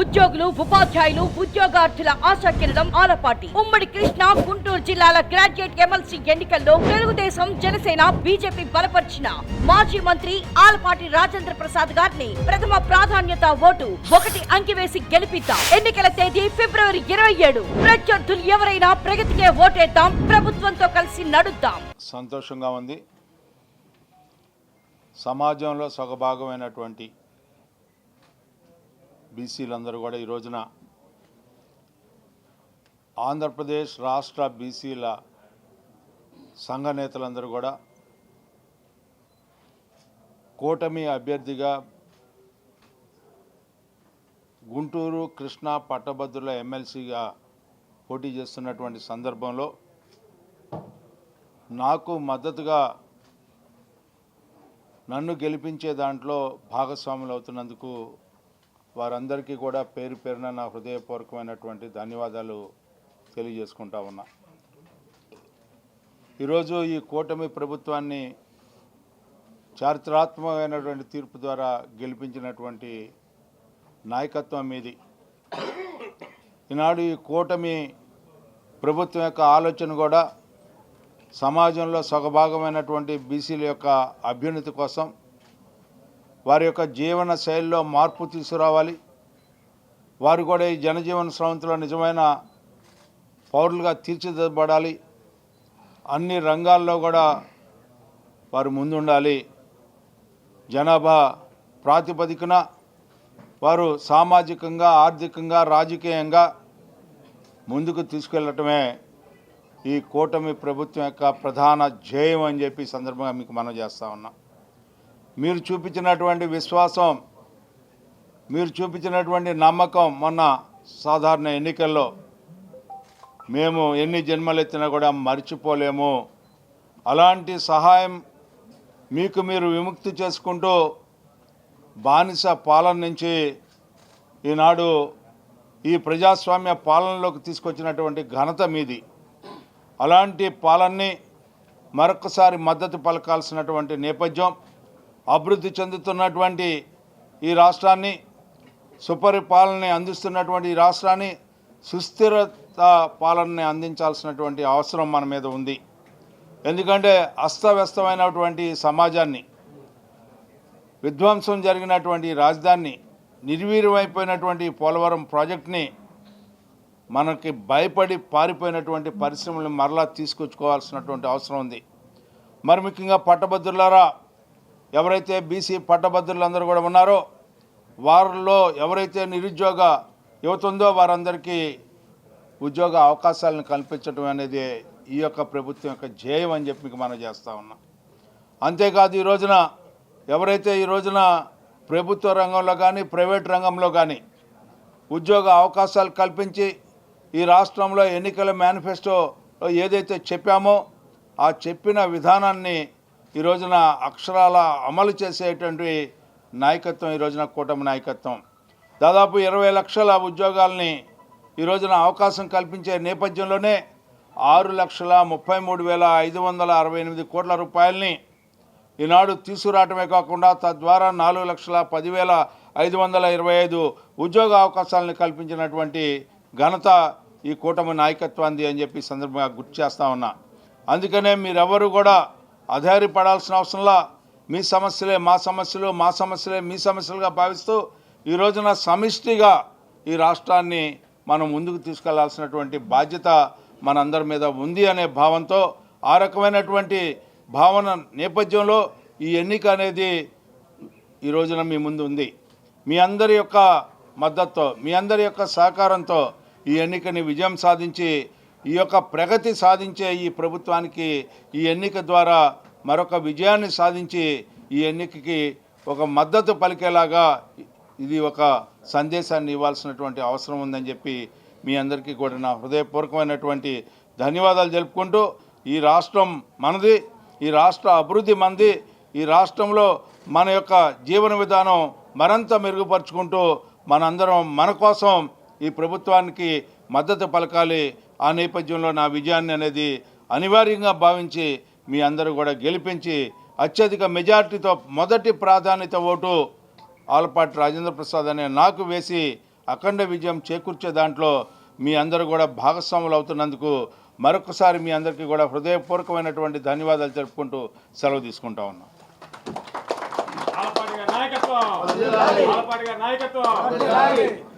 ఉద్యోగులు ఉపాధ్యాయులు ఉద్యోగార్థుల ఆశాకిరణం ఆలపాటి. ఉమ్మడి కృష్ణా గుంటూరు జిల్లాల గ్రాడ్యుయేట్ ఎమ్మెల్సీ ఎన్నికల్లో తెలుగుదేశం జనసేన బీజేపీ బలపరిచిన మాజీ మంత్రి ఆలపాటి రాజేంద్ర ప్రసాద్ గారిని ప్రథమ ప్రాధాన్యత ఓటు ఒకటి అంకి వేసి గెలిపిద్దాం. ఎన్నికల తేదీ ఫిబ్రవరి ఇరవై ఏడు. ప్రత్యర్థులు ఎవరైనా ప్రగతికే ఓటేద్దాం ప్రభుత్వంతో కలిసి నడుద్దాం. సంతోషంగా ఉంది. సమాజంలో సగభాగమైనటువంటి బీసీలందరూ కూడా ఈ రోజున ఆంధ్రప్రదేశ్ రాష్ట్ర బీసీల సంఘ నేతలందరూ కూడా కూటమి అభ్యర్థిగా గుంటూరు కృష్ణా పట్టభద్రుల ఎమ్మెల్సీగా పోటీ చేస్తున్నటువంటి సందర్భంలో నాకు మద్దతుగా నన్ను గెలిపించే దాంట్లో భాగస్వాములు అవుతున్నందుకు వారందరికీ కూడా పేరు పేరున నా హృదయపూర్వకమైనటువంటి ధన్యవాదాలు తెలియజేసుకుంటా ఉన్నా. ఈరోజు ఈ కూటమి ప్రభుత్వాన్ని చారిత్రాత్మకమైనటువంటి తీర్పు ద్వారా గెలిపించినటువంటి నాయకత్వం మీది. ఈనాడు ఈ కూటమి ప్రభుత్వం యొక్క ఆలోచన కూడా సమాజంలో సగభాగమైనటువంటి బీసీల యొక్క అభ్యున్నతి కోసం వారి యొక్క జీవన శైలిలో మార్పు తీసుకురావాలి. వారు కూడా ఈ జనజీవన స్రవంతిలో నిజమైన పౌరులుగా తీర్చిదిద్దబడాలి. అన్ని రంగాల్లో కూడా వారు ముందుండాలి. జనాభా ప్రాతిపదికన వారు సామాజికంగా ఆర్థికంగా రాజకీయంగా ముందుకు తీసుకెళ్ళటమే ఈ కూటమి ప్రభుత్వం యొక్క ప్రధాన ధ్యేయం అని చెప్పి సందర్భంగా మీకు మనం చేస్తా ఉన్నాం. మీరు చూపించినటువంటి విశ్వాసం మీరు చూపించినటువంటి నమ్మకం మొన్న సాధారణ ఎన్నికల్లో మేము ఎన్ని జన్మలెత్తినా కూడా మర్చిపోలేము. అలాంటి సహాయం మీకు మీరు విముక్తి చేసుకుంటూ బానిస పాలన నుంచి ఈనాడు ఈ ప్రజాస్వామ్య పాలనలోకి తీసుకొచ్చినటువంటి ఘనత మీది. అలాంటి పాలనని మరొకసారి మద్దతు పలకాల్సినటువంటి నేపథ్యం అభివృద్ధి చెందుతున్నటువంటి ఈ రాష్ట్రాన్ని సుపరిపాలనని అందిస్తున్నటువంటి ఈ రాష్ట్రాన్ని సుస్థిరత పాలనని అందించాల్సినటువంటి అవసరం మన మీద ఉంది. ఎందుకంటే అస్తవ్యస్తమైనటువంటి సమాజాన్ని విధ్వంసం జరిగినటువంటి రాజధాని నిర్వీర్యమైపోయినటువంటి పోలవరం ప్రాజెక్ట్ని మనకి భయపడి పారిపోయినటువంటి పరిశ్రమలను మరలా తీసుకొచ్చుకోవాల్సినటువంటి అవసరం ఉంది. మరి ముఖ్యంగా పట్టభద్రులారా ఎవరైతే బీసీ పట్టభద్రులందరూ కూడా ఉన్నారో వారిలో ఎవరైతే నిరుద్యోగ యువత ఉందో వారందరికీ ఉద్యోగ అవకాశాలను కల్పించడం అనేది ఈ యొక్క ప్రభుత్వం యొక్క ధ్యేయం అని చెప్పి మీకు మనం చేస్తూ ఉన్నాం. అంతేకాదు ఈ రోజున ఎవరైతే ఈ రోజున ప్రభుత్వ రంగంలో కానీ ప్రైవేట్ రంగంలో కానీ ఉద్యోగ అవకాశాలు కల్పించి ఈ రాష్ట్రంలో ఎన్నికల మేనిఫెస్టోలో ఏదైతే చెప్పామో ఆ చెప్పిన విధానాన్ని ఈ రోజున అక్షరాల అమలు చేసేటువంటి నాయకత్వం ఈ రోజున కూటమి నాయకత్వం. దాదాపు ఇరవై లక్షల ఉద్యోగాల్ని ఈ రోజున అవకాశం కల్పించే నేపథ్యంలోనే ఆరు లక్షల ముప్పై మూడు వేల ఐదు వందల అరవై ఎనిమిది కోట్ల రూపాయలని ఈనాడు తీసుకురావటమే కాకుండా తద్వారా నాలుగు లక్షల పదివేల ఐదు వందల ఇరవై ఐదు ఉద్యోగ అవకాశాలను కల్పించినటువంటి ఘనత ఈ కూటమి నాయకత్వాన్ని అని చెప్పి సందర్భంగా గుర్తు చేస్తా ఉన్నా. అందుకనే మీరెవరు కూడా అధైర్యపడాల్సిన అవసరంలా మీ సమస్యలే మా సమస్యలు మా సమస్యలే మీ సమస్యలుగా భావిస్తూ ఈ రోజున సమిష్టిగా ఈ రాష్ట్రాన్ని మనం ముందుకు తీసుకెళ్ళాల్సినటువంటి బాధ్యత మనందరి మీద ఉంది అనే భావంతో ఆ రకమైనటువంటి భావన నేపథ్యంలో ఈ ఎన్నిక అనేది ఈ రోజున మీ ముందు ఉంది. మీ అందరి యొక్క మద్దతుతో మీ అందరి యొక్క సహకారంతో ఈ ఎన్నికని విజయం సాధించి ఈ యొక్క ప్రగతి సాధించే ఈ ప్రభుత్వానికి ఈ ఎన్నిక ద్వారా మరొక విజయాన్ని సాధించి ఈ ఎన్నికకి ఒక మద్దతు పలికేలాగా ఇది ఒక సందేశాన్ని ఇవ్వాల్సినటువంటి అవసరం ఉందని చెప్పి మీ అందరికీ కూడా నా హృదయపూర్వకమైనటువంటి ధన్యవాదాలు తెలుపుకుంటూ ఈ రాష్ట్రం మనది ఈ రాష్ట్ర అభివృద్ధి మంది ఈ రాష్ట్రంలో మన యొక్క జీవన విధానం మరింత మెరుగుపరుచుకుంటూ మనందరం మన కోసం ఈ ప్రభుత్వానికి మద్దతు పలకాలి. ఆ నేపథ్యంలో నా విజయాన్ని అనేది అనివార్యంగా భావించి మీ అందరూ కూడా గెలిపించి అత్యధిక మెజార్టీతో మొదటి ప్రాధాన్యత ఓటు ఆలపాటి రాజేంద్ర ప్రసాద్ అనే నాకు వేసి అఖండ విజయం చేకూర్చే దాంట్లో మీ అందరూ కూడా భాగస్వాములు అవుతున్నందుకు మరొకసారి మీ అందరికీ కూడా హృదయపూర్వకమైనటువంటి ధన్యవాదాలు తెలుపుకుంటూ సెలవు తీసుకుంటా ఉన్నాం. ఆలపాటి గారి నాయకత్వం! ఆలపాటి గారి నాయకత్వం!